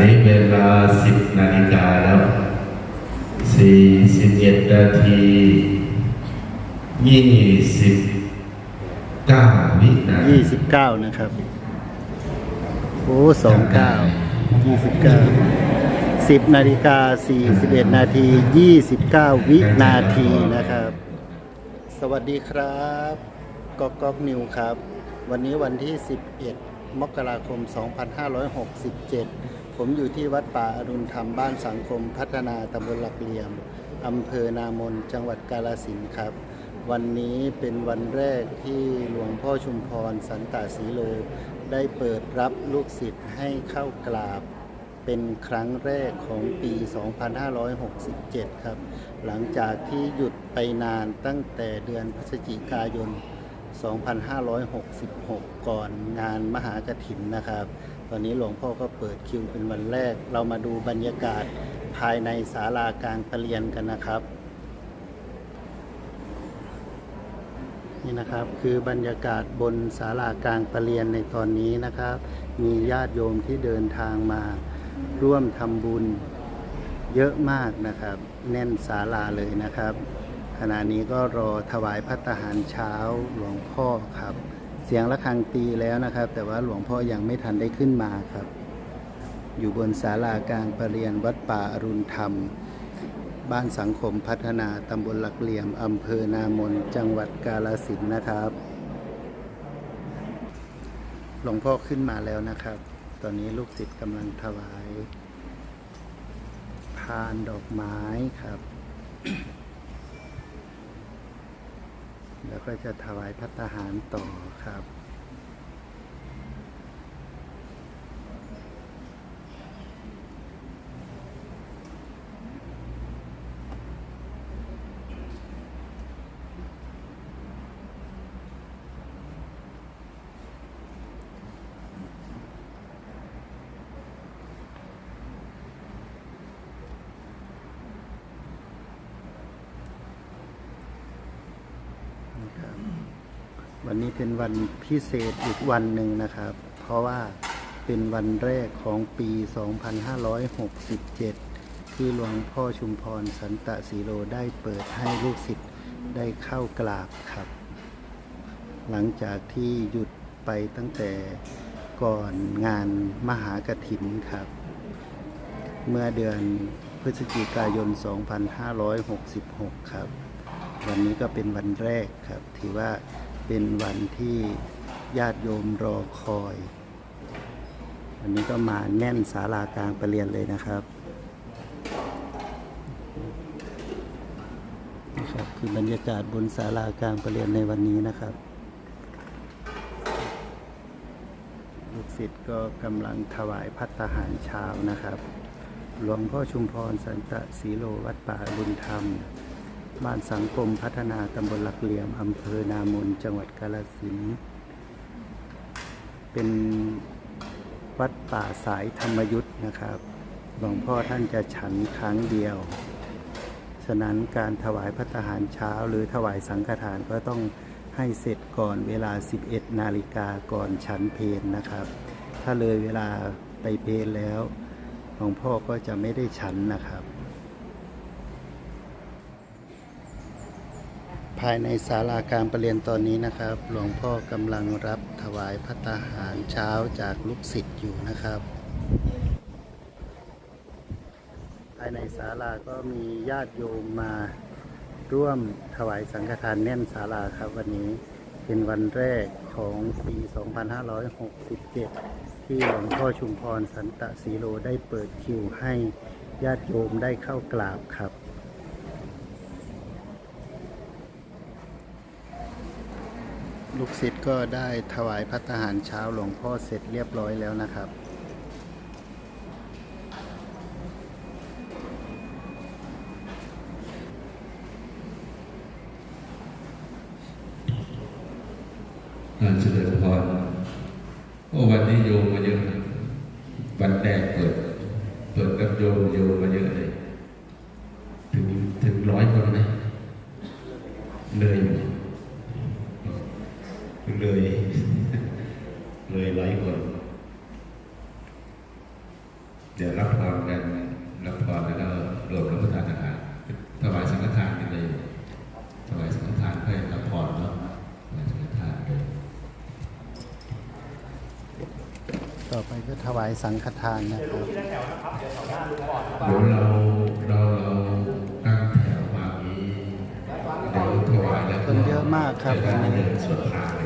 นี้เวลาสิบนาฬิกาแล้วสี่สิบเอ็ดนาทียี่สิบเก้าวินาทียี่สิบเก้านะครับ โอ้สองเก้ายี่สิบเก้าสิบนาฬิกาสี่สิบเอ็ดนาทียี่สิบเก้าวินาทีนะครับ สวัสดีครับก๊อกก๊อกนิวครับ วันนี้วันที่11มกราคม 2567 ผมอยู่ที่วัดป่าอรุณธรรมบ้านสังคมพัฒนาตำบลหลักเหลี่ยมอำเภอนามนจังหวัดกาลสินครับ วันนี้เป็นวันแรกที่หลวงพ่อชุมพรสันตาสีโล ได้เปิดรับลูกศิษย์ให้เข้ากราบเป็นครั้งแรกของปี 2567 ครับ หลังจากที่หยุดไปนานตั้งแต่เดือนพฤศจิกายน 2566 ก่อนงานมหากถินนะครับ ตอนนี้หลวงพ่อก็เปิดคิวเป็นวันแรก เรามาดูบรรยากาศภายในศาลากลางประเรียนกันนะครับ นี่นะครับคือบรรยากาศบนศาลากลางประเรียนในตอนนี้นะครับ มีญาติโยมที่เดินทางมาร่วมทำบุญเยอะมากนะครับ แน่นศาลาเลยนะครับ ขณะนี้ก็รอถวายพัตตาหารเช้าหลวงพ่อครับ เสียงะระฆังตีแล้วนะครับ แต่ว่าหลวงพ่อยังไม่ทันได้ขึ้นมาครับ อยู่บนศาลากลางประเรียนวัดป่าอรุณธรรม บ้านสังคมพัฒนาตำบลหลักเหลี่ยมอำเภอนามนจังหวัดกาลสินนะครับ หลวงพ่อขึ้นมาแล้วนะครับ ตอนนี้ลูกศิษย์กำลังถวาย พานดอกไม้ครับ แล้วก็จะถวายพัตตาหารต่อครับนะครับ วันนี้เป็นวันพิเศษอีกวันหนึ่งนะครับ เพราะว่าเป็นวันแรกของปี 2567 ที่หลวงพ่อชุมพรสันตะสีโลได้เปิดให้ลูกศิษย์ได้เข้ากราบครับ หลังจากที่หยุดไปตั้งแต่ก่อนงานมหากถินครับ เมื่อเดือนพฤศจิกายน 2566 ครับ วันนี้ก็เป็นวันแรกครับ ถือว่า เป็นวันที่ญาติโยมรอคอย วันนี้ก็มาแน่นศาลากลางประเรียนเลยนะครับนะครับคือบรรยากาศบนศาลากลางประเรียนในวันนี้นะครับ ลูกศิษย์ก็กำลังถวายพัตตาหารเช้านะครับ หลวงพ่อชุมพรสันตะศรีโลวัดป่าบุญธรรม บ้านสังคมพัฒนาตำบลหลักเหลี่ยมอำเภอนามนจังหวัดกาฬสินธุ์เป็นวัดป่าสายธรรมยุทธ์นะครับหลวงพ่อท่านจะฉันครั้งเดียว ฉะนั้นการถวายพัตตาหารเช้าหรือถวายสังฆทานก็ต้องให้เสร็จก่อนเวลา 11 นาฬิกาก่อนฉันเพลนะครับ ถ้าเลยเวลาไปเพลแล้วหลวงพ่อก็จะไม่ได้ฉันนะครับ ภายในศาลาการประเรียนตอนนี้นะครับ หลวงพ่อกำลังรับถวายพัตตาหารเช้าจากลูกศิษย์อยู่นะครับ ภายในศาลาก็มีญาติโยมมาร่วมถวายสังฆทานแน่นศาลาครับวันนี้เป็นวันแรกของปี 2567 ที่หลวงพ่อชุมพรสันตะสีโลได้เปิดคิวให้ญาติโยมได้เข้ากราบครับ ลูกศิษย์ก็ได้ถวายพัตตาหารเช้าหลวงพ่อเสร็จเรียบร้อยแล้วนะครับอ่าเจริญพรโอ้วันนี้โยมมาเยอะวันแรกเปิด เปิดกับโยมโยมมาเยอะเลย ถึงถึงร้อยคนไหมเลยไหม เลย เลยหลายคนจะรับพรกันรับพรแล้วก็รวมรับประทานอาหารถวายสังฆทานกันเลยถวายสังฆทานเพื่อรับพรแล้วถวายสังฆทานเลยต่อไปก็ถวายสังฆทานนะครับเดี๋ยวเราเราเราตั้งแถวมาเดี๋ยวถวายแล้วก็เยอะมากครับเดินสวดพานเลย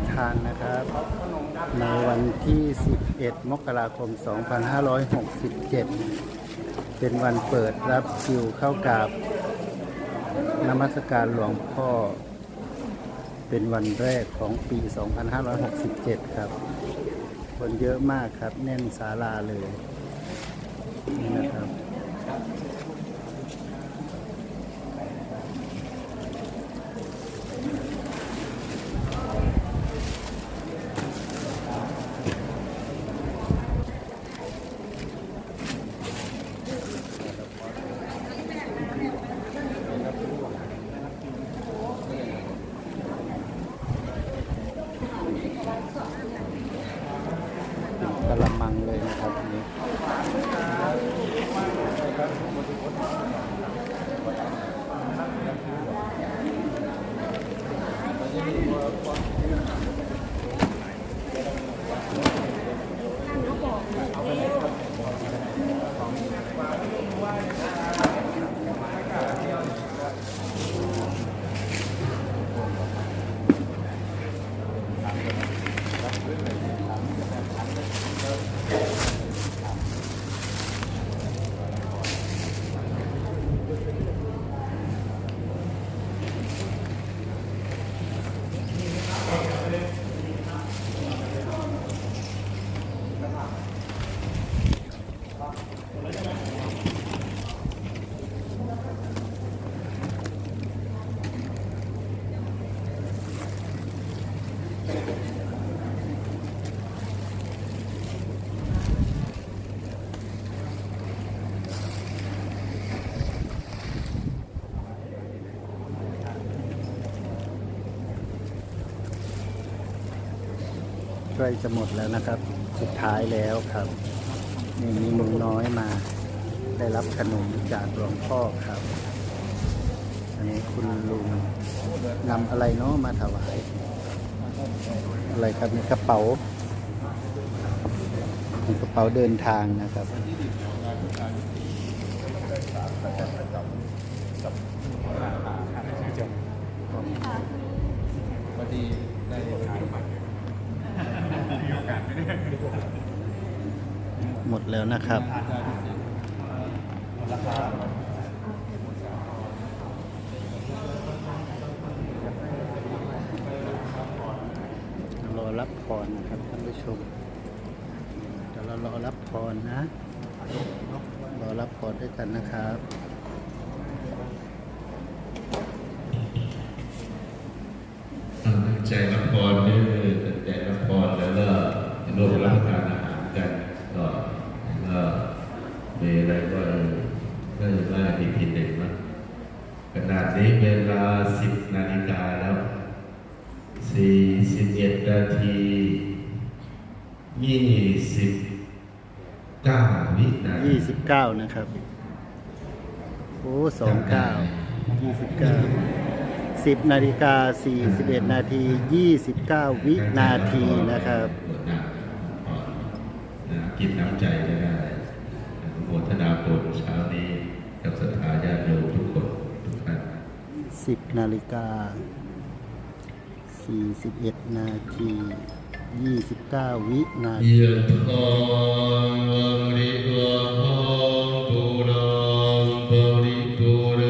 วายสังฆทานนะครับ ในวันที่ 11 มกราคม 2567 เป็นวันเปิดรับคิวเข้ากราบนมัสการหลวงพ่อ เป็นวันแรกของปี 2567 ครับ คนเยอะมากครับ แน่นศาลาเลยนี่นะครับ ล้จะหมดแล้วนะครับ สุดท้ายแล้วครับนี่มีหนูน้อยมา ได้รับขนมจากหลวงพ่อครับ อันนี้คุณลุงนำอะไรเนาะมาถวาย อะไรครับมีกระเป๋ามีกระเป๋าเดินทางนะครับ หมดแล้วนะครับรอรับพรนะครับท่านผู้ชมเดี๋ยวเรารอรับพรนะ รอรับพรด้วยกันนะครับตั้งใจรับพรด้วยตั้งใจรับพรแล้วก็ ร่วมรับประทานอาหารกันก็ก็มีอะไรก็ก็จะได้ทีทีเด็ดมากขนาดนี้เวลาสิบนาฬิกาแล้วสี่สิบเอ็ดนาทียี่สิบเก้าวินาที29นะครับ โอ้สองเก้ายี่สิบเก้าสิบนาฬิกาสี่สิบเอ็ดนาทียี่สิบเก้าวินาทีนะครับ กินน้ำใจก็ได้อนุโมทนาบุญเช้านี้กับศรัทธาญาติโยมทุกคนทุกท่านสิบนาฬิกาสี่สิบเอ็ดนาทียี่สิบเก้าวินาทียะถาวริวหาปุราปริปุเร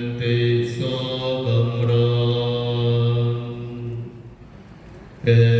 นติสกมรัง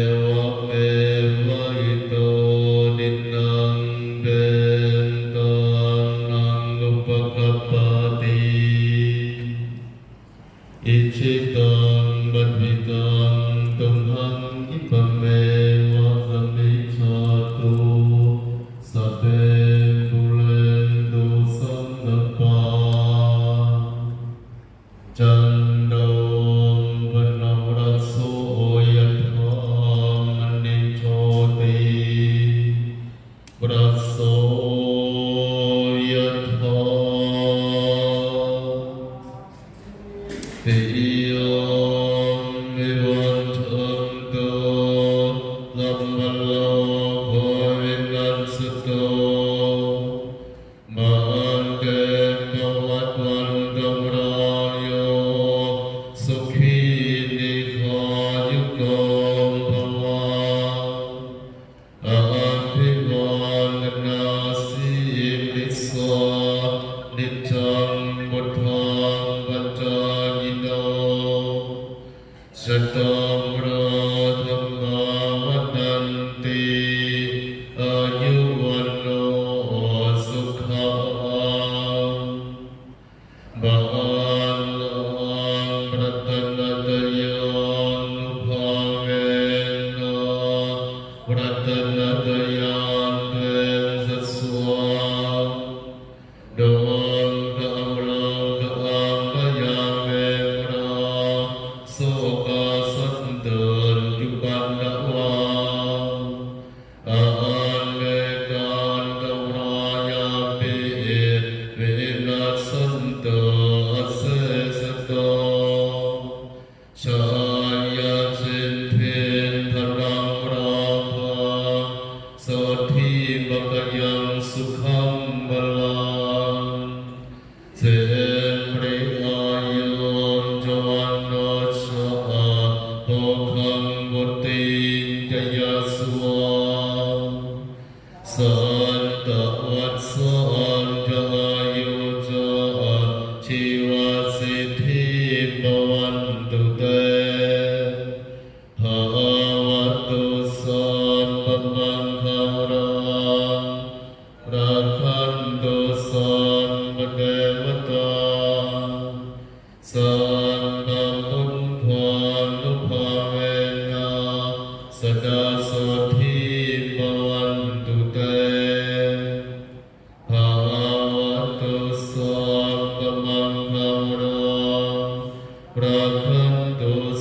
প্রথম দোষ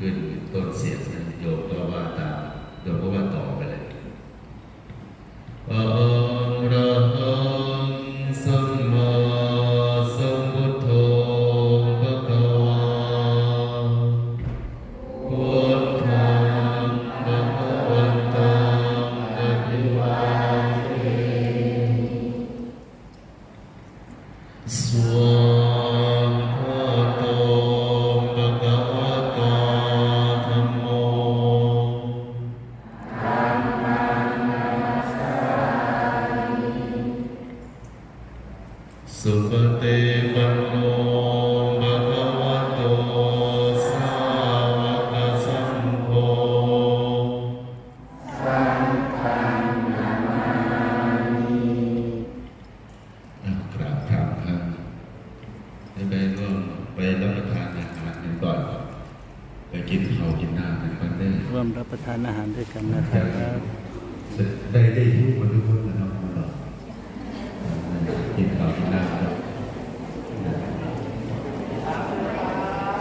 阅读都 กินข้าวกินน้ำในวันได้ร่วมรับประทานอาหารด้วยกันนะครับได้ได้รู้วันทุกคนนะครับเรากินข้าวกินน้ำครับ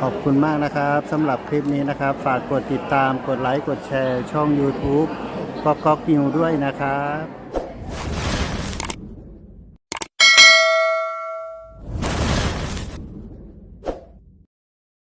ขอบคุณมากนะครับสำหรับคลิปนี้นะครับ ฝากกดติดตามกดไลค์กดแชร์ ช่อง YouTube ก็ก๊อกนิวด้วยนะครับ